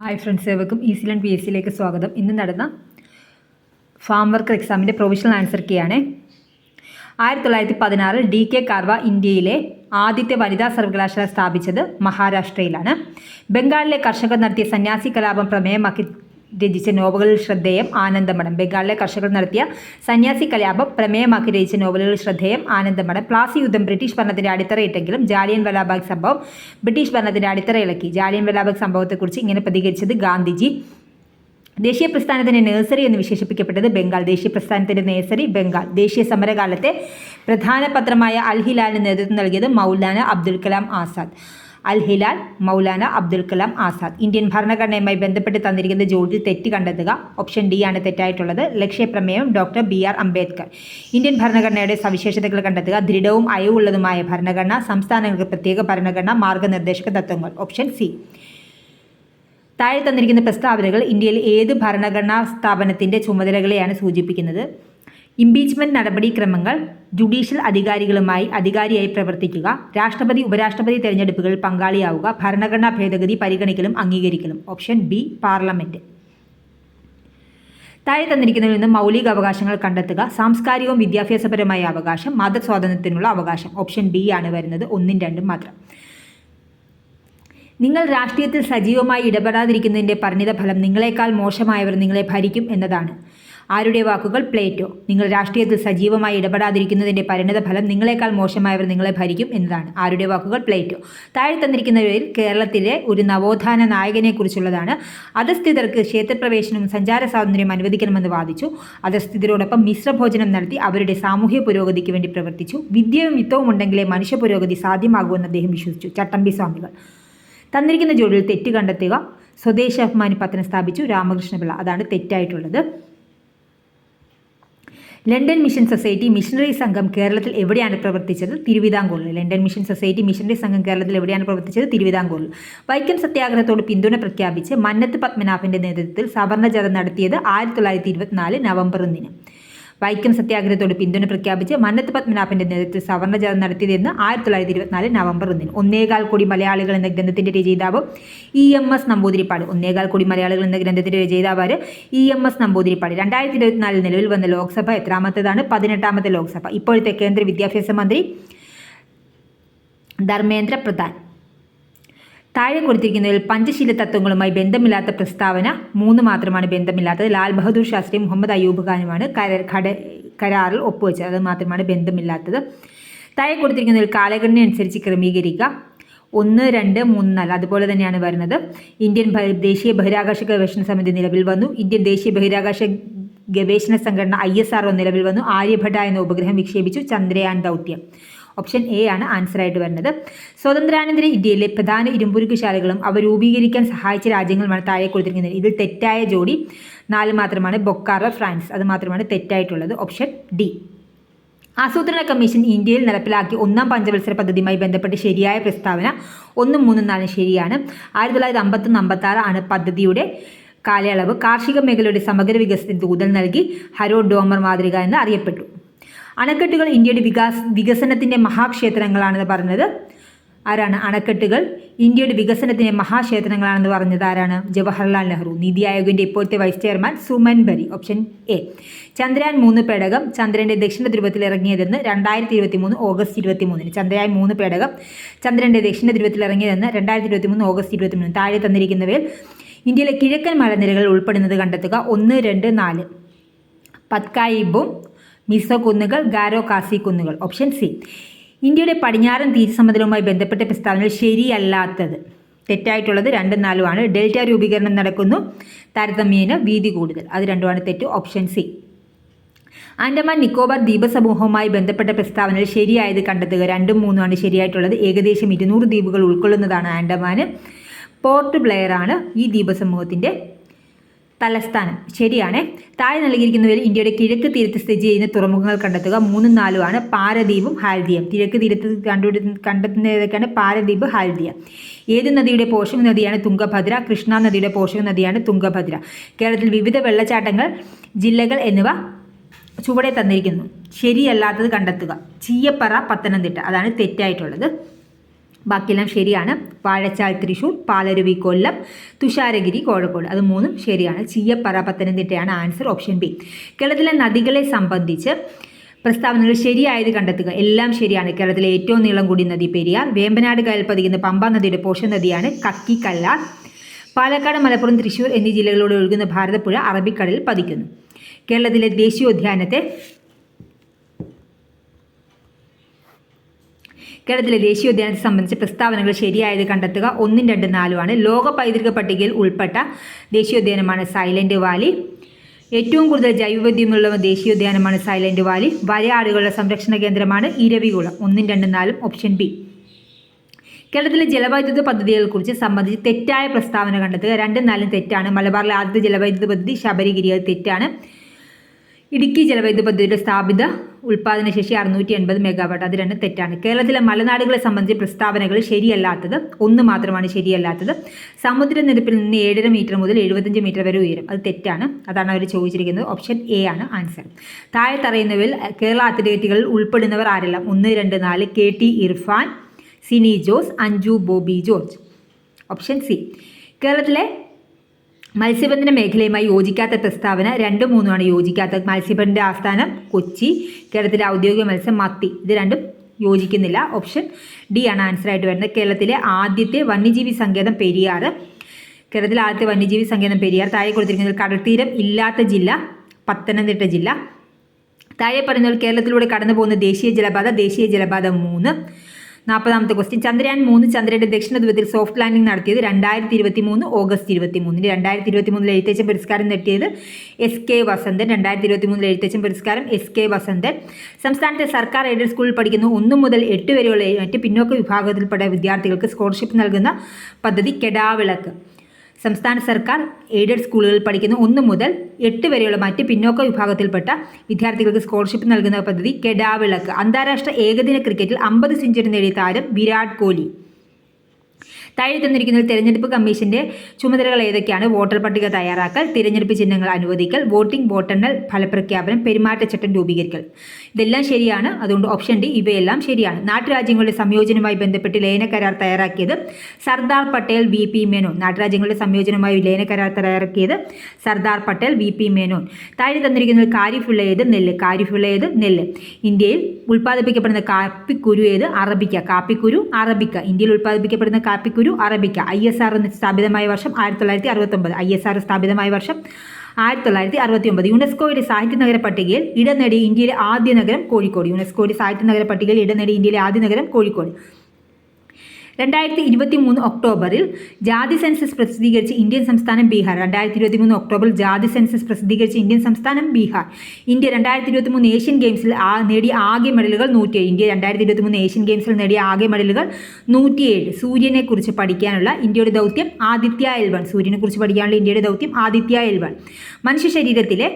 Hi friends ഏവർക്കും ഈസിലൻ P S സിയിലേക്ക് സ്വാഗതം. ഇന്ന് നടന്ന ഫാം വർക്കർ എക്സാമിന്റെ പ്രൊവിഷണൽ ആൻസർ കീയാണ് ആയിരത്തി തൊള്ളായിരത്തി പതിനാറിൽ ഡി കെ കാർവ ഇന്ത്യയിലെ ആദ്യത്തെ വനിതാ സർവകലാശാല സ്ഥാപിച്ചത് മഹാരാഷ്ട്രയിലാണ്. ബംഗാളിലെ കർഷകർ നടത്തിയ സന്യാസി കലാപം പ്രമേയമാക്കി രചിച്ച നോവലുകളിൽ ശ്രദ്ധേയം ആനന്ദമഠം. ബംഗാളിലെ കർഷകർ നടത്തിയ സന്യാസി കലാപം പ്രമേയമാക്കി രചിച്ച നോവലുകളിൽ ശ്രദ്ധേയം ആനന്ദമഠം. പ്ലാസി യുദ്ധം ബ്രിട്ടീഷ് ഭരണത്തിന്റെ അടിത്തറയിട്ടെങ്കിലും ജാലിയൻ വലാബാഗ് സംഭവം ബ്രിട്ടീഷ് ഭരണത്തിന്റെ അടിത്തറ ഇളക്കി. ജാലിയൻ വലാബാഗ് സംഭവത്തെക്കുറിച്ച് ഇങ്ങനെ പ്രതികരിച്ചത് ഗാന്ധിജി. ദേശീയ പ്രസ്ഥാനത്തിന്റെ നേഴ്സറി എന്ന് വിശേഷിപ്പിക്കപ്പെട്ടത് ബംഗാൾ. ദേശീയ പ്രസ്ഥാനത്തിന്റെ നേഴ്സറി ബംഗാൾ. ദേശീയ സമരകാലത്തെ പ്രധാന പത്രമായ അൽഹിലാലിന് നേതൃത്വം നൽകിയത് മൗലാന അബ്ദുൽ കലാം ആസാദ്. അൽ ഹിലാൽ മൗലാന അബ്ദുൽ കലാം ആസാദ്. ഇന്ത്യൻ ഭരണഘടനയുമായി ബന്ധപ്പെട്ട് തന്നിരിക്കുന്ന ജോലി തെറ്റ് കണ്ടെത്തുക ഓപ്ഷൻ ഡി ആണ് തെറ്റായിട്ടുള്ളത്. ലക്ഷ്യപ്രമേയം doctor B. R. Ambedkar. Indian ഭരണഘടനയുടെ സവിശേഷതകൾ കണ്ടെത്തുക ദൃഢവും അയവുള്ളതുമായ ഭരണഘടന സംസ്ഥാനങ്ങൾക്ക് പ്രത്യേക ഭരണഘടന മാർഗനിർദ്ദേശക തത്വങ്ങൾ. Option C. താഴെ തന്നിരിക്കുന്ന പ്രസ്താവനകൾ ഇന്ത്യയിൽ ഏത് ഭരണഘടനാ സ്ഥാപനത്തിന്റെ ചുമതലകളെയാണ് സൂചിപ്പിക്കുന്നത്? ഇംപീച്ച്മെന്റ് നടപടിക്രമങ്ങൾ ജുഡീഷ്യൽ അധികാരികളുമായി അധികാരിയായി പ്രവർത്തിക്കുക. രാഷ്ട്രപതി ഉപരാഷ്ട്രപതി തെരഞ്ഞെടുപ്പുകളിൽ പങ്കാളിയാവുക. ഭരണഘടനാ ഭേദഗതി പരിഗണിക്കലും അംഗീകരിക്കലും. ഓപ്ഷൻ ബി പാർലമെന്റ് താഴെ തന്നിരിക്കുന്നതിൽ നിന്ന് മൗലിക അവകാശങ്ങൾ കണ്ടെത്തുക. സാംസ്കാരികവും വിദ്യാഭ്യാസപരമായ അവകാശം മതസ്വാതന്ത്ര്യത്തിനുള്ള അവകാശം. ഓപ്ഷൻ ബി ആണ് വരുന്നത്. ഒന്നും രണ്ടും മാത്രം. നിങ്ങൾ രാഷ്ട്രീയത്തിൽ സജീവമായി ഇടപെടാതിരിക്കുന്നതിന്റെ പരിണിത ഫലം നിങ്ങളെക്കാൾ മോശമായവർ നിങ്ങളെ ഭരിക്കും എന്നതാണ്. ആരുടെ വാക്കുകൾ? പ്ലേറ്റോ. നിങ്ങൾ രാഷ്ട്രീയത്തിൽ സജീവമായി ഇടപെടാതിരിക്കുന്നതിന്റെ പരിണിത ഫലം നിങ്ങളെക്കാൾ മോശമായവർ നിങ്ങളെ ഭരിക്കും എന്നതാണ്. ആരുടെ വാക്കുകൾ? പ്ലേറ്റോ. താഴെ തന്നിരിക്കുന്നവരിൽ കേരളത്തിലെ ഒരു നവോത്ഥാന നായകനെക്കുറിച്ചുള്ളതാണ്. അധസ്ഥിതർക്ക് ക്ഷേത്രപ്രവേശനവും സഞ്ചാര സ്വാതന്ത്ര്യം അനുവദിക്കണമെന്ന് വാദിച്ചു. അധസ്ഥിതരോടൊപ്പം മിശ്രഭോജനം നടത്തി അവരുടെ സാമൂഹ്യ പുരോഗതിക്ക് വേണ്ടി പ്രവർത്തിച്ചു. വിദ്യയും യുദ്ധവും ഉണ്ടെങ്കിലേ മനുഷ്യ പുരോഗതി സാധ്യമാകുമെന്ന് അദ്ദേഹം വിശ്വസിച്ചു. ചട്ടമ്പി സ്വാമികൾ. തന്നിരിക്കുന്ന ജോലിയിൽ തെറ്റ് കണ്ടെത്തുക സ്വദേശാഭിമാനി പത്രം സ്ഥാപിച്ചു രാമകൃഷ്ണപിള്ള. അതാണ് തെറ്റായിട്ടുള്ളത്. ലണ്ടൻ മിഷൻ സൊസൈറ്റി മിഷണറി സംഘം കേരളത്തിൽ എവിടെയാണ് പ്രവർത്തിച്ചത്? തിരുവിതാംകൂറിൽ. ലണ്ടൻ മിഷൻ സൊസൈറ്റി മിഷണറി സംഘം കേരളത്തിൽ എവിടെയാണ് പ്രവർത്തിച്ചത്? തിരുവിതാംകൂറിൽ. വൈക്കം സത്യാഗ്രഹത്തോട് പിന്തുണ പ്രഖ്യാപിച്ച് മന്നത്ത് പത്മനാഭന്റെ നേതൃത്വത്തിൽ സവർണ ജാഥ നടത്തിയത് ആയിരത്തി തൊള്ളായിരത്തി ഇരുപത്തിനാല് നവംബർ ഒന്നിന്. വൈക്കം സത്യാഗ്രഹത്തോട് പിന്തുണ പ്രഖ്യാപിച്ച് മന്നത്ത് പത്മനാഭന്റെ നേതൃത്വത്തിൽ സവർണ ജാഥ നടത്തിയതെന്ന് ആയിരത്തി തൊള്ളായിരത്തി ഇരുപത്തിനാല് നവംബർ ഒന്നിന് ഒന്നേകാൽ കോടി മലയാളികൾ എന്ന ഗ്രന്ഥത്തിന്റെ രചയിതാവ് ഇ എം എസ് നമ്പൂതിരിപ്പാട്. ഒന്നേകാൽ കോടി മലയാളികൾ എന്ന ഗ്രന്ഥത്തിന്റെ രചയിതാവ് ഇ എം എസ് നമ്പൂതിരിപ്പാട്. രണ്ടായിരത്തി ഇരുപത്തിനാലിൽ നിലവിൽ വന്ന ലോക്സഭ എത്രാമത്തേതാണ്? പതിനെട്ടാമത്തെ ലോക്സഭ. ഇപ്പോഴത്തെ കേന്ദ്ര വിദ്യാഭ്യാസ മന്ത്രി ധർമ്മേന്ദ്ര പ്രധാൻ. താഴെ കൊടുത്തിരിക്കുന്നതിൽ പഞ്ചശീല തത്വങ്ങളുമായി ബന്ധമില്ലാത്ത പ്രസ്താവന. മൂന്ന് മാത്രമാണ് ബന്ധമില്ലാത്തത്. ലാൽ ബഹദൂർ ശാസ്ത്രി മുഹമ്മദ് അയ്യൂബ് ഖാനുമാണ് കരാറിൽ ഒപ്പുവെച്ചത്. അത് മാത്രമാണ് ബന്ധമില്ലാത്തത്. താഴെ കൊടുത്തിരിക്കുന്നതിൽ കാലഘടന അനുസരിച്ച് ക്രമീകരിക്കുക. ഒന്ന് രണ്ട് മൂന്ന് നാല്. അതുപോലെ തന്നെയാണ് വരുന്നത്. ഇന്ത്യൻ ദേശീയ ബഹിരാകാശ ഗവേഷണ സമിതി നിലവിൽ വന്നു. ഇന്ത്യൻ ദേശീയ ബഹിരാകാശ ഗവേഷണ സംഘടന ഐ എസ് ആർ നിലവിൽ വന്നു. ആര്യഭട്ട എന്ന ഉപഗ്രഹം വിക്ഷേപിച്ചു. ചന്ദ്രയാൻ ദൗത്യം. ഓപ്ഷൻ എ ആണ് ആൻസർ ആയിട്ട് വരുന്നത്. സ്വതന്ത്രാനന്തര ഇന്ത്യയിലെ പ്രധാന ഇരുമ്പുരുക്കുശാലകളും അവ രൂപീകരിക്കാൻ സഹായിച്ച രാജ്യങ്ങളുമാണ് താഴെ കൊടുത്തിരിക്കുന്നത്. ഇതിൽ തെറ്റായ ജോഡി നാല് മാത്രമാണ് ബൊക്കാറോ ഫ്രാൻസ്. അത് മാത്രമാണ് തെറ്റായിട്ടുള്ളത്. ഓപ്ഷൻ ഡി ആസൂത്രണ കമ്മീഷൻ ഇന്ത്യയിൽ നടപ്പിലാക്കിയ ഒന്നാം പഞ്ചവത്സര പദ്ധതിയുമായി ബന്ധപ്പെട്ട് ശരിയായ പ്രസ്താവന ഒന്നും മൂന്നും നാലും ശരിയാണ്. ആയിരത്തി തൊള്ളായിരത്തി അമ്പത്തൊന്ന് അമ്പത്തി ആറ് ആണ് പദ്ധതിയുടെ കാലയളവ്. കാർഷിക മേഖലയുടെ സമഗ്ര വികസനത്തിന് ഊതൽ നൽകി ഹരോ ഡോമർ മാതൃക എന്ന് അറിയപ്പെട്ടു. അണക്കെട്ടുകൾ ഇന്ത്യയുടെ വികാസ് വികസനത്തിന്റെ മഹാക്ഷേത്രങ്ങളാണെന്ന് പറഞ്ഞത് ആരാണ്? അണക്കെട്ടുകൾ ഇന്ത്യയുടെ വികസനത്തിന്റെ മഹാക്ഷേത്രങ്ങളാണെന്ന് പറഞ്ഞത് ആരാണ്? ജവഹർലാൽ നെഹ്റു നീതി ആയോഗിന്റെ ഇപ്പോഴത്തെ vice chairman Suman Bery option A Chandrayaan മൂന്ന് പേടകം ചന്ദ്രന്റെ ദക്ഷിണ ധ്രുവത്തിൽ ഇറങ്ങിയതെന്ന് രണ്ടായിരത്തി ഇരുപത്തി മൂന്ന് ഓഗസ്റ്റ് ഇരുപത്തി മൂന്നിന് ചന്ദ്രയാൻ മൂന്ന് പേടകം ചന്ദ്രന്റെ ദക്ഷിണ ധ്രുവത്തിൽ ഇറങ്ങിയതെന്ന് രണ്ടായിരത്തി ഇരുപത്തി മൂന്ന് ഓഗസ്റ്റ് ഇരുപത്തി മൂന്ന് താഴെ തന്നിരിക്കുന്നവയിൽ ഇന്ത്യയിലെ കിഴക്കൻ മലനിരകൾ ഉൾപ്പെടുന്നത് കണ്ടെത്തുക. ഒന്ന് രണ്ട് നാല്. പത്കായിബും മിസോ കുന്നുകൾ ഗാരോ കാസി കുന്നുകൾ ഓപ്ഷൻ സി ഇന്ത്യയുടെ പടിഞ്ഞാറൻ തീരസമുദ്രവുമായി ബന്ധപ്പെട്ട പ്രസ്താവനകൾ ശരിയല്ലാത്തത്. തെറ്റായിട്ടുള്ളത് രണ്ടും നാലുമാണ്. ഡെൽറ്റ രൂപീകരണം നടക്കുന്നു. താരതമ്യേന വീതി കൂടുതൽ. അത് രണ്ടുമാണ് തെറ്റ്. ഓപ്ഷൻ സി ആൻഡമാൻ നിക്കോബാർ ദ്വീപസമൂഹവുമായി ബന്ധപ്പെട്ട പ്രസ്താവനകൾ ശരിയായത് കണ്ടെത്തുക. രണ്ടും മൂന്നുമാണ് ശരിയായിട്ടുള്ളത്. ഏകദേശം ഇരുന്നൂറ് ദ്വീപുകൾ ഉൾക്കൊള്ളുന്നതാണ് ആൻഡമാൻ പോർട്ട് ബ്ലെയറാണ് ഈ ദ്വീപസമൂഹത്തിന്റെ തലസ്ഥാനം. ശരിയാണ്. താഴെ നൽകിയിരിക്കുന്നവരിൽ ഇന്ത്യയുടെ കിഴക്ക് തീരത്ത് സ്ഥിതി ചെയ്യുന്ന തുറമുഖങ്ങൾ കണ്ടെത്തുക. മൂന്നും നാലുമാണ് പാരദ്വീപും ഹാൽദിയം. കിഴക്ക് തീരത്ത് കണ്ടുപിടി കണ്ടെത്തുന്നതൊക്കെയാണ് പാരദ്വീപ് ഹാൽദിയ. ഏത് നദിയുടെ പോഷക നദിയാണ് തുംഗഭദ്ര? കൃഷ്ണ നദിയുടെ പോഷക നദിയാണ് തുംഗഭദ്ര. കേരളത്തിൽ വിവിധ വെള്ളച്ചാട്ടങ്ങൾ ജില്ലകൾ എന്നിവ ചുവടെ തന്നിരിക്കുന്നു. ശരിയല്ലാത്തത് കണ്ടെത്തുക. ചീയപ്പറ പത്തനംതിട്ട. അതാണ് തെറ്റായിട്ടുള്ളത്. ബാക്കിയെല്ലാം ശരിയാണ്. വാഴച്ചാൽ തൃശ്ശൂർ പാലരുവി കൊല്ലം തുഷാരഗിരി കോഴിക്കോട്. അത് മൂന്നും ശരിയാണ്. ചീയപ്പറ പത്തനംതിട്ടയാണ് ആൻസർ ഓപ്ഷൻ ബി. കേരളത്തിലെ നദികളെ സംബന്ധിച്ച് പ്രസ്താവനകൾ ശരിയായത് കണ്ടെത്തുക. എല്ലാം ശരിയാണ്. കേരളത്തിലെ ഏറ്റവും നീളം കൂടിയ നദി പെരിയാർ വേമ്പനാട് കായൽ പതിക്കുന്ന പമ്പ നദിയുടെ പോഷൻ നദിയാണ് കക്കി കല്ലാർ പാലക്കാട് മലപ്പുറം തൃശ്ശൂർ എന്നീ ജില്ലകളിലൂടെ ഒഴുകുന്ന ഭാരതപ്പുഴ അറബിക്കടലിൽ പതിക്കുന്നു. കേരളത്തിലെ ദേശീയോദ്യാനത്തെ കേരളത്തിലെ ദേശീയോദ്യാനത്തെ സംബന്ധിച്ച് പ്രസ്താവനകൾ ശരിയായത് കണ്ടെത്തുക ഒന്നും രണ്ടും നാലുമാണ്. ലോക പൈതൃക പട്ടികയിൽ ഉൾപ്പെട്ട ദേശീയോദ്യാനമാണ് സൈലന്റ് വാലി. ഏറ്റവും കൂടുതൽ ജൈവവൈദ്യമുള്ള ദേശീയോദ്യാനമാണ് സൈലന്റ് വാലി. വരയാടുകളുടെ സംരക്ഷണ കേന്ദ്രമാണ് ഇരവികുളം. ഒന്നും രണ്ടും നാലും ഓപ്ഷൻ ബി. കേരളത്തിലെ ജലവൈദ്യുത പദ്ധതികളെക്കുറിച്ച് സംബന്ധിച്ച് തെറ്റായ പ്രസ്താവന കണ്ടെത്തുക. രണ്ടും നാലും തെറ്റാണ്. മലബാറിലെ ആദ്യത്തെ ജലവൈദ്യുത പദ്ധതി ശബരിഗിരി അത് തെറ്റാണ്. ഇടുക്കി ജലവൈദ്യുത പദ്ധതിയുടെ സ്ഥാപിത ഉൽപ്പാദന ശേഷി അറുന്നൂറ്റി എൺപത് മെഗാവാട്ട് അത് രണ്ടും തെറ്റാണ്. കേരളത്തിലെ മലനാടുകളെ സംബന്ധിച്ച് പ്രസ്താവനകൾ ശരിയല്ലാത്തത് ഒന്ന് മാത്രമാണ് ശരിയല്ലാത്തത്. സമുദ്രനിരപ്പിൽ നിന്ന് ഏഴര മീറ്റർ മുതൽ എഴുപത്തഞ്ച് മീറ്റർ വരെ ഉയരും. അത് തെറ്റാണ്. അതാണ് അവർ ചോദിച്ചിരിക്കുന്നത്. ഓപ്ഷൻ എ ആണ് ആൻസർ താഴെ തറയുന്നവരിൽ കേരള അത്ലറ്റുകളിൽ ഉൾപ്പെടുന്നവർ ആരെല്ലാം? ഒന്ന് രണ്ട് നാല് K T Irfan Sini Jose Anju Bobby George. Option C കേരളത്തിലെ മത്സ്യബന്ധന മേഖലയുമായി യോജിക്കാത്ത പ്രസ്താവന രണ്ടും മൂന്നുമാണ്. യോജിക്കാത്ത മത്സ്യബന്ധന ആസ്ഥാനം കൊച്ചി കേരളത്തിലെ ഔദ്യോഗിക മത്സ്യം മത്തി. ഇത് രണ്ടും യോജിക്കുന്നില്ല. ഓപ്ഷൻ ഡി ആണ് ആൻസർ ആയിട്ട് വരുന്നത്. കേരളത്തിലെ ആദ്യത്തെ വന്യജീവി സങ്കേതം പെരിയാർ. കേരളത്തിലെ ആദ്യത്തെ വന്യജീവി സങ്കേതം പെരിയാർ. താഴെ കൊടുത്തിരിക്കുന്നത് കടൽത്തീരം ഇല്ലാത്ത ജില്ല പത്തനംതിട്ട ജില്ല. താഴെ പറയുന്നവർ കേരളത്തിലൂടെ കടന്നു പോകുന്ന ദേശീയ ജലപാത ദേശീയ ജലപാത മൂന്ന്. നാൽപ്പതാമത്തെ ക്വസ്റ്റ്യൻ ചന്ദ്രയാൻ മൂന്ന് ചന്ദ്രയുടെ ദക്ഷിണ ധ്രുവത്തിൽ സോഫ്റ്റ് ലാൻഡിംഗ് നടത്തിയത് രണ്ടായിരത്തി ഇരുപത്തി മൂന്ന് ഓഗസ്റ്റ് ഇരുപത്തി മൂന്നിന് രണ്ടായിരത്തി ഇരുപത്തി മൂന്നിൽ എഴുത്തച്ഛൻ പുരസ്കാരം നേടിയത് എസ് കെ വസന്തൻ. രണ്ടായിരത്തി ഇരുപത്തി മൂന്നിൽ എഴുത്തച്ഛൻ പുരസ്കാരം എസ് കെ വസന്തൻ. സംസ്ഥാനത്തെ സർക്കാർ എയ്ഡഡ് സ്കൂളിൽ പഠിക്കുന്ന ഒന്ന് മുതൽ എട്ട് വരെയുള്ള മറ്റ് പിന്നോക്ക വിഭാഗത്തിൽപ്പെട്ട വിദ്യാർത്ഥികൾക്ക് സ്കോളർഷിപ്പ് നൽകുന്ന പദ്ധതി കെടാവിളക്ക്. സംസ്ഥാന സർക്കാർ എയ്ഡഡ് സ്കൂളുകളിൽ പഠിക്കുന്ന ഒന്ന് മുതൽ എട്ട് വരെയുള്ള മറ്റ് പിന്നോക്ക വിഭാഗത്തിൽപ്പെട്ട വിദ്യാർത്ഥികൾക്ക് സ്കോളർഷിപ്പ് നൽകുന്ന പദ്ധതി കെടാവിളക്ക് അന്താരാഷ്ട്ര ഏകദിന ക്രിക്കറ്റിൽ അമ്പത് സെഞ്ചുറി നേടിയ താരം വിരാട് കോഹ്ലി. താഴെ തന്നിരിക്കുന്നത് തെരഞ്ഞെടുപ്പ് കമ്മീഷന്റെ ചുമതലകൾ ഏതൊക്കെയാണ്? വോട്ടർ പട്ടിക തയ്യാറാക്കൽ തിരഞ്ഞെടുപ്പ് ചിഹ്നങ്ങൾ അനുവദിക്കൽ വോട്ടിംഗ് വോട്ടെണ്ണൽ ഫലപ്രഖ്യാപനം പെരുമാറ്റച്ചട്ടം രൂപീകരിക്കൽ. ഇതെല്ലാം ശരിയാണ്. അതുകൊണ്ട് ഓപ്ഷൻ ഡി ഇവയെല്ലാം ശരിയാണ്. നാട്ടുരാജ്യങ്ങളുടെ സംയോജനവുമായി ബന്ധപ്പെട്ട് ലയന കരാർ തയ്യാറാക്കിയത് സർദാർ പട്ടേൽ വി പി മേനോൻ. നാട്ടുരാജ്യങ്ങളുടെ സംയോജനവുമായി ലയന കരാർ തയ്യാറാക്കിയത് സർദാർ പട്ടേൽ വി പി മേനോൻ. താഴെ തന്നിരിക്കുന്നത് കാരിഫുള്ള ഏത്? നെല്ല്. കാരിഫുള്ള ഏത്? നെല്ല്. ഇന്ത്യയിൽ ഉൽപ്പാദിപ്പിക്കപ്പെടുന്ന കാപ്പിക്കുരു ഏത്? അറബിക്ക. കാപ്പിക്കുരു അറബിക്ക. ഇന്ത്യയിൽ ഉൽപ്പാദിപ്പിക്കപ്പെടുന്ന കാപ്പിക്കുരു അറബിക്ക. ഐ എസ് ആർ എന്ന് സ്ഥാപിതമായ വർഷം ആയിരത്തി തൊള്ളായിരത്തി അറുപത്തൊമ്പത്. ഐ എസ് ആർ സ്ഥാപിതമായ വർഷം ആയിരത്തി തൊള്ളായിരത്തി അറുപത്തി ഒമ്പത് യുനെസ്കോയുടെ സാഹിത്യ നഗര പട്ടികയിൽ ഇടം നേടിയ ഇന്ത്യയിലെ ആദ്യ നഗരം കോഴിക്കോട്. യുനെസ്കോയുടെ സാഹിത്യ നഗര പട്ടികയിൽ ഇടം നേടിയ ഇന്ത്യയിലെ ആദ്യ നഗരം കോഴിക്കോട്. രണ്ടായിരത്തി ഇരുപത്തി മൂന്ന് ഒക്ടോബറിൽ ജാതി സെൻസസ് പ്രസിദ്ധീകരിച്ച ഇന്ത്യൻ സംസ്ഥാനം ബീഹാർ. രണ്ടായിരത്തി ഇരുപത്തി മൂന്ന് ഒക്ടോബറിൽ ജാതി സെൻസസ് പ്രസിദ്ധീകരിച്ച ഇന്ത്യൻ സംസ്ഥാനം ബീഹാർ. ഇന്ത്യ രണ്ടായിരത്തി ഇരുപത്തി മൂന്ന് ഏഷ്യൻ ഗെയിംസിൽ നേടിയ ആകെ മെഡലുകൾ നൂറ്റിയേഴ്. ഇന്ത്യ രണ്ടായിരത്തി ഇരുപത്തി മൂന്ന് ഏഷ്യൻ ഗെയിംസിൽ നേടിയ ആകെ മെഡലുകൾ നൂറ്റിയേഴ്. സൂര്യനെക്കുറിച്ച് പഠിക്കാനുള്ള ഇന്ത്യയുടെ ദൗത്യം ആദിത്യ എൽവൺ സൂര്യനെക്കുറിച്ച് സൂര്യനെ കുറിച്ച് പഠിക്കാനുള്ള ഇന്ത്യയുടെ ദൗത്യം ആദിത്യ എൽവൺ മനുഷ്യ ശരീരത്തിലെ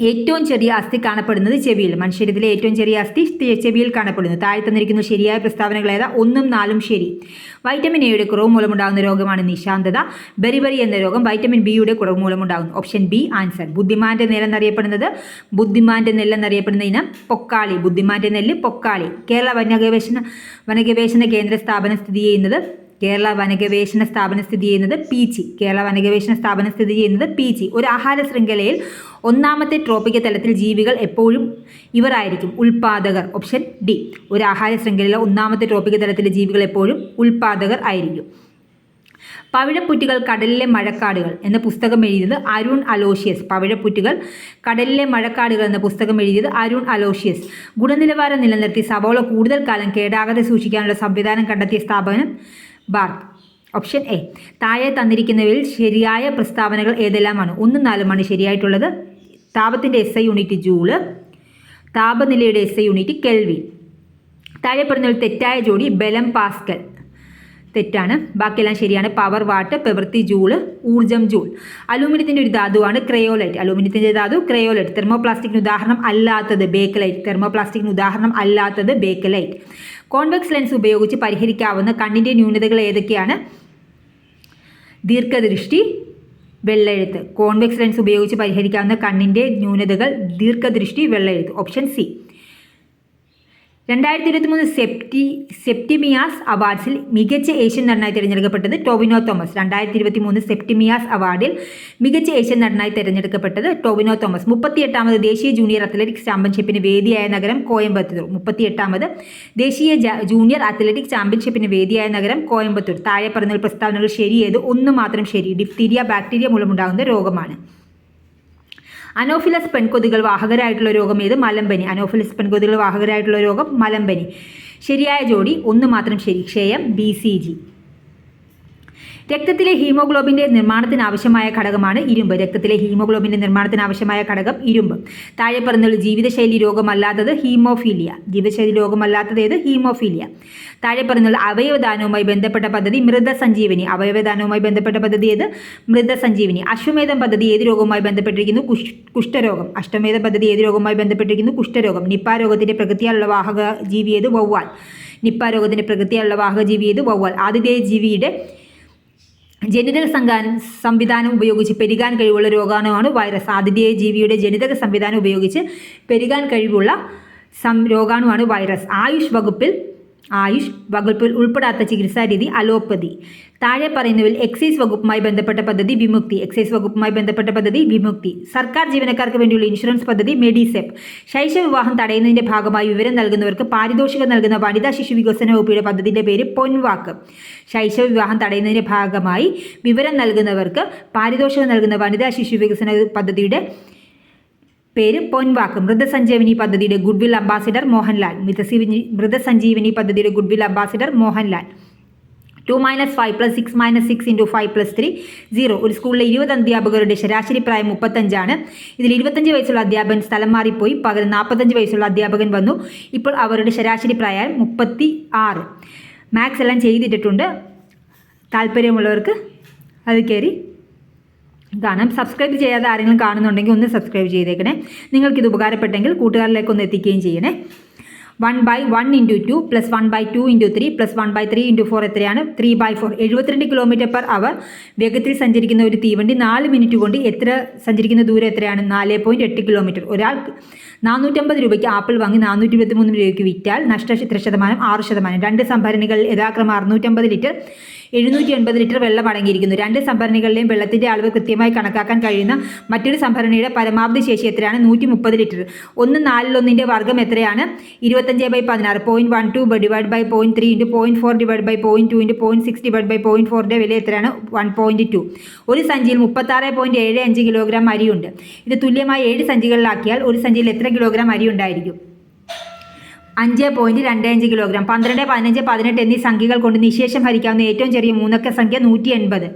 ഏറ്റവും ചെറിയ അസ്ഥി കാണപ്പെടുന്നത് ചെവിയിൽ. മനുഷ്യരത്തിലെ ഏറ്റവും ചെറിയ അസ്ഥി ചെവിയിൽ കാണപ്പെടുന്നു. താഴെ തന്നിരിക്കുന്ന ശരിയായ പ്രസ്താവനകൾ ഏതാ? ഒന്നും നാലും ശരി. വൈറ്റമിൻ എയുടെ കുറവ് മൂലമുണ്ടാകുന്ന രോഗമാണ് നിശാന്തത. ബെറിബറി എന്ന രോഗം വൈറ്റമിൻ ബിയുടെ കുറവ് മൂലമുണ്ടാകുന്നു. ഓപ്ഷൻ ബി ആൻസർ ബുദ്ധിമാന്റെ നെല്ലെന്നറിയപ്പെടുന്നത് ബുദ്ധിമാന്റെ നെല്ലെന്നറിയപ്പെടുന്ന ഇനം പൊക്കാളി. ബുദ്ധിമാന്റെ നെല്ല് പൊക്കാളി. കേരള വനഗവേഷണ വനഗവേഷണ കേന്ദ്ര സ്ഥാപനം സ്ഥിതി ചെയ്യുന്നത് കേരള വനഗവേഷണ സ്ഥാപനം സ്ഥിതി ചെയ്യുന്നത് പീച്ചി. കേരള വനഗവേഷണ സ്ഥാപനം സ്ഥിതി ചെയ്യുന്നത് പീച്ചി. ഒരു ആഹാര ശൃംഖലയിൽ ഒന്നാമത്തെ ട്രോപ്പിക്ക തലത്തിൽ ജീവികൾ എപ്പോഴും ഇവരായിരിക്കും. ഉൽപാദകർ ഓപ്ഷൻ ഡി. ഒരു ആഹാര ശൃംഖലയിലെ ഒന്നാമത്തെ ട്രോപ്പിക്ക തലത്തിലെ ജീവികൾ എപ്പോഴും ഉൽപാദകർ ആയിരിക്കും. പവിഴപ്പുറ്റുകൾ കടലിലെ മഴക്കാടുകൾ എന്ന പുസ്തകം എഴുതിയത് അരുൺ അലോഷ്യസ്. പവിഴപ്പുറ്റുകൾ കടലിലെ മഴക്കാടുകൾ എന്ന പുസ്തകം എഴുതിയത് അരുൺ അലോഷ്യസ്. ഗുണനിലവാരം നിലനിർത്തി സവോള കൂടുതൽ കാലം കേടാകാതെ സൂക്ഷിക്കാനുള്ള സംവിധാനം കണ്ടെത്തിയ സ്ഥാപനം ബാർക്ക് ഓപ്ഷൻ എ. താഴെ തന്നിരിക്കുന്നവയിൽ ശരിയായ പ്രസ്താവനകൾ ഏതെല്ലാമാണ്? ഒന്നും നാലുമാണ് ശരിയായിട്ടുള്ളത്. താപത്തിന്റെ എസ് ഐ യൂണിറ്റ് ജൂൾ താപനിലയുടെ എസ് ഐ യൂണിറ്റ് കെൽവി. താഴെ പറഞ്ഞ തെറ്റായ ജോഡി ബലം പാസ്കൽ. തെറ്റാണ്. ബാക്കിയെല്ലാം ശരിയാണ്. പവർ വാട്ട് പ്രവൃത്തി ജൂൾ ഊർജം ജൂൾ. അലൂമിനിയത്തിന്റെ ഒരു ധാതുവാണ് ക്രയോലൈറ്റ് അലൂമിനിയത്തിന്റെ ധാതു ക്രയോലൈറ്റ് തെർമോപ്ലാസ്റ്റിക്കിന് ഉദാഹരണം അല്ലാത്തത് ബേക്കലൈറ്റ് തെർമോപ്ലാസ്റ്റിക്കിന് ഉദാഹരണം അല്ലാത്തത് ബേക്കലൈറ്റ് കോൺവെക്സ് ലെൻസ് ഉപയോഗിച്ച് പരിഹരിക്കാവുന്ന കണ്ണിന്റെ ന്യൂനതകൾ ഏതൊക്കെയാണ്? ദീർഘദൃഷ്ടി വെള്ളെഴുത്ത്. കോൺവെക്സ് ലെൻസ് ഉപയോഗിച്ച് പരിഹരിക്കാവുന്ന കണ്ണിന്റെ ന്യൂനതകൾ ദീർഘദൃഷ്ടി വെള്ളെഴുത്ത്. ഓപ്ഷൻ സി രണ്ടായിരത്തി ഇരുപത്തി മൂന്ന് സെപ്റ്റി സെപ്റ്റിമിയാസ് അവാർഡ്സിൽ മികച്ച ഏഷ്യൻ നടനായി തിരഞ്ഞെടുക്കപ്പെട്ടത് ടോവിനോ തോമസ്. രണ്ടായിരത്തി ഇരുപത്തി മൂന്ന് സെപ്റ്റിമിയാസ് അവാർഡിൽ മികച്ച ഏഷ്യൻ നടനായി തിരഞ്ഞെടുക്കപ്പെട്ടത് ടോവിനോ തോമസ്. മുപ്പത്തിയെട്ടാമത് ദേശീയ ജൂനിയർ അത്ലറ്റിക്സ് ചാമ്പ്യൻഷിപ്പിന് വേദിയായ നഗരം കോയമ്പത്തൂർ. മുപ്പത്തിയെട്ടാമത് ദേശീയ ജൂനിയർ അത്ലറ്റിക് ചാമ്പ്യൻഷിപ്പിന് വേദിയായ നഗരം കോയമ്പത്തൂർ. താഴെ പറഞ്ഞ പ്രസ്താവനകൾ ശരിയേത് ഒന്ന് മാത്രം ശരി. ഡിഫ്തീരിയ ബാക്ടീരിയ മൂലമുണ്ടാകുന്ന രോഗമാണ്. അനോഫിലസ് പെൺകൊതികൾ വാഹകരായിട്ടുള്ള രോഗം ഏത്? മലമ്പനി. അനോഫിലസ് പെൺകൊതികൾ വാഹകരായിട്ടുള്ള രോഗം മലമ്പനി. ശരിയായ ജോഡി ഒന്ന് മാത്രം ശരി ക്ഷയം ബി സി ജി രക്തത്തിലെ ഹീമോഗ്ലോബിന്റെ നിർമ്മാണത്തിന് ആവശ്യമായ ഘടകമാണ് ഇരുമ്പ്. രക്തത്തിലെ ഹീമോഗ്ലോബിന്റെ നിർമ്മാണത്തിന് ആവശ്യമായ ഘടകം ഇരുമ്പ്. താഴെ പറഞ്ഞുള്ള ജീവിതശൈലി രോഗമല്ലാത്തത് ഹീമോഫീലിയ. ജീവിതശൈലി രോഗമല്ലാത്തത് ഏത്? ഹീമോഫീലിയ. താഴെ പറഞ്ഞുള്ള അവയവദാനവുമായി ബന്ധപ്പെട്ട പദ്ധതി മൃതസഞ്ജീവനി. അവയവദാനവുമായി ബന്ധപ്പെട്ട പദ്ധതി ഏത്? മൃതസഞ്ജീവനി. അശ്വമേധം പദ്ധതി ഏത് രോഗവുമായി ബന്ധപ്പെട്ടിരിക്കുന്നു? കുഷ്ഠരോഗം. അഷ്ടമേധം പദ്ധതി ഏത് രോഗവുമായി ബന്ധപ്പെട്ടിരിക്കുന്നു? കുഷ്ഠരോഗം. നിപ്പ രോഗത്തിന്റെ പ്രകൃതിയാലുള്ള വാഹക ജീവി ഏത്? വവ്വാൽ. നിപ്പ രോഗത്തിന്റെ പ്രകൃതിയാലുള്ള വാഹക ജീവി ഏത്? വവ്വാൽ. ആതിഥേയ ജീവിയുടെ ജനിതക സംവിധാനം ഉപയോഗിച്ച് പെരുകാൻ കഴിവുള്ള രോഗാണുവാണ് വൈറസ് ആതിഥേയ ജീവിയുടെ ജനിതക സംവിധാനം ഉപയോഗിച്ച് പെരുകാൻ കഴിവുള്ള സം രോഗാണുവാണ് വൈറസ് ആയുഷ് വകുപ്പിൽ ആയുഷ് വകുപ്പിൽ ഉൾപ്പെടാത്ത ചികിത്സാരീതി അലോപ്പതി. താഴെ പറയുന്നവയിൽ എക്സൈസ് വകുപ്പുമായി ബന്ധപ്പെട്ട പദ്ധതി വിമുക്തി. എക്സൈസ് വകുപ്പുമായി ബന്ധപ്പെട്ട പദ്ധതി വിമുക്തി. സർക്കാർ ജീവനക്കാർക്ക് വേണ്ടിയുള്ള ഇൻഷുറൻസ് പദ്ധതി മെഡിസെപ്പ്. ശൈശ വിവാഹം തടയുന്നതിന്റെ ഭാഗമായി വിവരം നൽകുന്നവർക്ക് പാരിതോഷികം നൽകുന്ന വനിതാ ശിശു വികസന വകുപ്പിയുടെ പദ്ധതിയുടെ പേര് പൊൻവാക്ക്. ശൈശ വിവാഹം തടയുന്നതിന്റെ ഭാഗമായി വിവരം നൽകുന്നവർക്ക് പാരിതോഷികം നൽകുന്ന വനിതാ ശിശു വികസന പദ്ധതിയുടെ പേര് പൊൻവാക്ക്. മൃതസഞ്ജീവനി പദ്ധതിയുടെ ഗുഡ്വിൽ അംബാസിഡർ മോഹൻലാൽ. മൃതസീവനി മൃതസഞ്ജീവനി പദ്ധതിയുടെ goodwill ambassador Mohanlal. Two minus five plus six minus six into five plus three zero. ഒരു സ്കൂളിലെ ഇരുപത് അധ്യാപകരുടെ ശരാശരി പ്രായം മുപ്പത്തഞ്ചാണ്. ഇതിൽ ഇരുപത്തഞ്ച് വയസ്സുള്ള അധ്യാപകൻ സ്ഥലം മാറിപ്പോയി. പകരം നാൽപ്പത്തഞ്ച് വയസ്സുള്ള അധ്യാപകൻ വന്നു. ഇപ്പോൾ അവരുടെ ശരാശരി പ്രായം മുപ്പത്തി ആറ് മാത്സ് എല്ലാം ചെയ്തിട്ടിട്ടുണ്ട്. താല്പര്യമുള്ളവർക്ക് അത് കയറി കാണാം സബ്സ്ക്രൈബ് ചെയ്യാതെ ആരെങ്കിലും കാണുന്നുണ്ടെങ്കിൽ ഒന്ന് സബ്സ്ക്രൈബ് ചെയ്തേക്കണേ. നിങ്ങൾക്കിത് ഉപകാരപ്പെട്ടെങ്കിൽ കൂട്ടുകാരിലേക്ക് ഒന്ന് എത്തിക്കുകയും ചെയ്യണേ. One by one into two plus one by two into three plus one by three into four എത്രയാണ്? ത്രീ ബൈ ഫോർ എഴുപത്തിരണ്ട് കിലോമീറ്റർ പെർ അവർ വേഗത്തിൽ സഞ്ചരിക്കുന്ന ഒരു തീവണ്ടി നാല് മിനിറ്റ് കൊണ്ട് എത്ര സഞ്ചരിക്കുന്ന ദൂരം എത്രയാണ്? നാല് പോയിന്റ് എട്ട് കിലോമീറ്റർ ഒരാൾ നാനൂറ്റമ്പത് രൂപയ്ക്ക് ആപ്പിൾ വാങ്ങി നാനൂറ്റി ഇരുപത്തി മൂന്ന് രൂപയ്ക്ക് വിറ്റാൽ നഷ്ട എത്ര ശതമാനം ആറ് ശതമാനം. രണ്ട് സംഭരണികൾ യഥാക്രമം അറുന്നൂറ്റമ്പത് ലിറ്റർ. എഴുന്നൂറ്റി എൺപത് ലിറ്റർ വെള്ളം അടങ്ങിയിരിക്കുന്നു. രണ്ട് സംഭരണികളിലെയും വെള്ളത്തിന്റെ അളവ് കൃത്യമായി കണക്കാക്കാൻ കഴിയുന്ന മറ്റൊരു സംഭരണിയുടെ പരമാവധി ശേഷി എത്രയാണ്? നൂറ്റി മുപ്പത് ലിറ്റർ. ഒന്ന് നാലിലൊന്നിന്റെ വർഗം എത്രയാണ്? ഇരുപത്തഞ്ച് ബൈ പതിനാറ്. Point one two divide by point three into point four divide by point two into point six divide by point ഫോറിന്റെ വില എത്രയാണ്? വൺ പോയിന്റ് ടു ഒരു സഞ്ചിയിൽ മുപ്പത്താറ് പോയിന്റ് ഏഴ് അഞ്ച് കിലോഗ്രാം അരിയുണ്ട്. ഇത് തുല്യമായ ഏഴ് സഞ്ചികളിലാക്കിയാൽ ഒരു സഞ്ചിയിൽ എത്ര കിലോഗ്രാം അരി ഉണ്ടായിരിക്കും? അഞ്ച് പോയിന്റ് രണ്ട് അഞ്ച് കിലോഗ്രാം. പന്ത്രണ്ട് പതിനഞ്ച് പതിനെട്ട് എന്നീ സംഖ്യകൾ കൊണ്ട് നിശേഷം ഹരിക്കാവുന്ന ഏറ്റവും ചെറിയ മൂന്നക്ക സംഖ്യ നൂറ്റി എൺപത്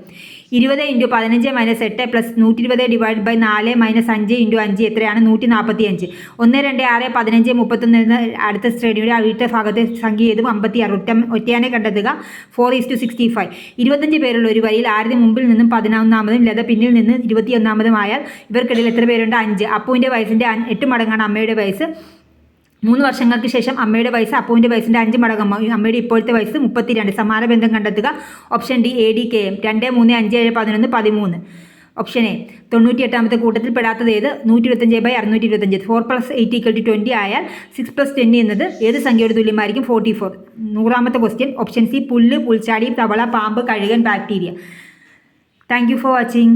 ഇരുപത് ഇന്റു പതിനഞ്ച് മൈനസ് എട്ട് പ്ലസ് നൂറ്റി ഇരുപത് ഡിവൈഡ് ബൈ നാല് മൈനസ് അഞ്ച് ഇന്റു അഞ്ച് എത്രയാണ്? നൂറ്റി നാൽപ്പത്തി അഞ്ച് ഒന്ന് രണ്ട് ആറ് പതിനഞ്ച് മുപ്പത്തൊന്ന് എന്ന അടുത്ത ശ്രേണിയുടെ അവിടുത്തെ ഭാഗത്തെ സംഖ്യ ഏതും അമ്പത്തി ആറ് ഒറ്റ ഒറ്റയാനെ കണ്ടെത്തുക. Four is to sixty five. ഇരുപത്തഞ്ച് പേരുള്ള ഒരു വരിയിൽ ആരുടെ മുമ്പിൽ നിന്നും പതിനൊന്നാമതും ലത പിന്നിൽ നിന്ന് ഇരുപത്തിയൊന്നാമതും ആയാൽ ഇവർക്കിടയിൽ എത്ര പേരുണ്ട്? അഞ്ച്. അപ്പുവിന്റെ വയസ്സിന്റെ എട്ട് മടങ്ങാണ് അമ്മയുടെ വയസ്സ്. മൂന്ന് വർഷങ്ങൾക്ക് ശേഷം അമ്മയുടെ വയസ്സ് അപ്പുവിന്റെ വയസ്സിന്റെ അഞ്ച് മടങ്ങ്. അമ്മയുടെ ഇപ്പോഴത്തെ വയസ്സ് മുപ്പത്തിരണ്ട്. സമാന ബന്ധം കണ്ടെത്തുക. Option D A D K M. രണ്ട് മൂന്ന് അഞ്ച് ഏഴ് പതിനൊന്ന് പതിമൂന്ന്. ഓപ്ഷൻ എ തൊണ്ണൂറ്റി എട്ടാമത്തെ കൂട്ടത്തിൽ പെടാത്തത് ഏത്? നൂറ്റി ഇരുപത്തഞ്ച് ബൈ അറുന്നൂറ്റി ഇരുപത്തഞ്ച് four plus eight equal to twenty ആയാൽ സിക്സ് പ്ലസ് ടെൻ എന്നത് ഏത് സംഖ്യയുടെ തുല്യമായിരിക്കും? ഫോർട്ടി ഫോർ നൂറാമത്തെ ക്വസ്റ്റ്യൻ ഓപ്ഷൻ സി പുല്ല് പുൽച്ചാടി തവള പാമ്പ് കഴുകൻ bacteria thank you for watching